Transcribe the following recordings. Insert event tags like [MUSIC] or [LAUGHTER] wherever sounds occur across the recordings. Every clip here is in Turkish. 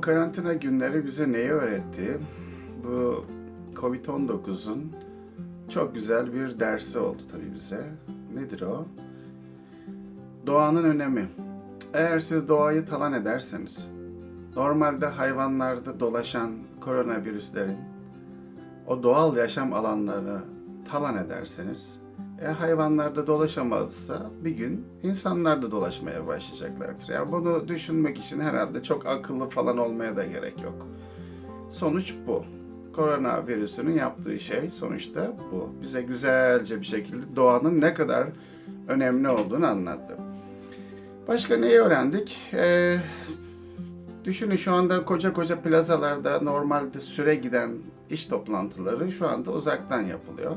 Karantina günleri bize neyi öğretti? Bu Covid-19'un çok güzel bir dersi oldu tabii bize. Nedir o? Doğanın önemi. Eğer siz doğayı talan ederseniz, normalde hayvanlarda dolaşan koronavirüslerin o doğal yaşam alanlarını talan ederseniz, e, hayvanlarda dolaşamazsa bir gün insanlar da dolaşmaya başlayacaklardır. Yani bunu düşünmek için herhalde çok akıllı falan olmaya da gerek yok. Sonuç bu. Koronavirüsünün yaptığı şey sonuçta bu. Bize güzelce bir şekilde doğanın ne kadar önemli olduğunu anlattı. Başka neyi öğrendik? Ee, düşünün şu anda koca koca plazalarda normalde süre giden iş toplantıları şu anda uzaktan yapılıyor.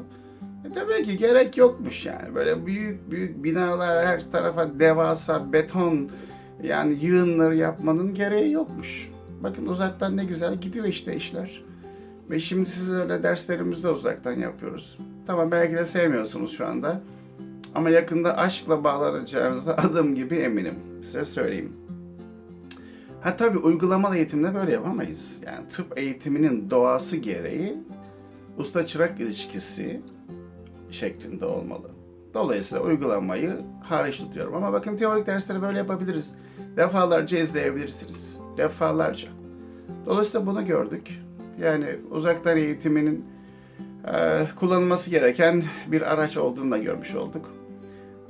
Demek ki gerek yokmuş yani. Böyle büyük büyük binalar her tarafa devasa beton yani yığınları yapmanın gereği yokmuş. Bakın uzaktan ne güzel gidiyor işte işler. Ve şimdi sizlerle derslerimizi de uzaktan yapıyoruz. Tamam belki de sevmiyorsunuz şu anda. Ama yakında aşkla bağlanacağınıza [LAUGHS] adım gibi eminim. Size söyleyeyim. Ha tabii uygulamalı eğitimde böyle yapamayız. Yani tıp eğitiminin doğası gereği usta çırak ilişkisi şeklinde olmalı. Dolayısıyla uygulamayı hariç tutuyorum. Ama bakın teorik dersleri böyle yapabiliriz. Defalarca izleyebilirsiniz. Defalarca. Dolayısıyla bunu gördük. Yani uzaktan eğitiminin e, kullanılması gereken bir araç olduğunu da görmüş olduk.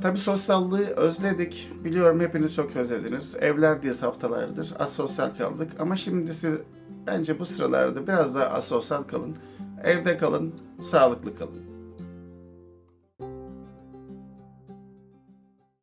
Tabii sosyallığı özledik. Biliyorum hepiniz çok özlediniz. Evlerdeyiz haftalardır. Asosyal kaldık. Ama şimdi siz bence bu sıralarda biraz daha asosyal kalın. Evde kalın, sağlıklı kalın.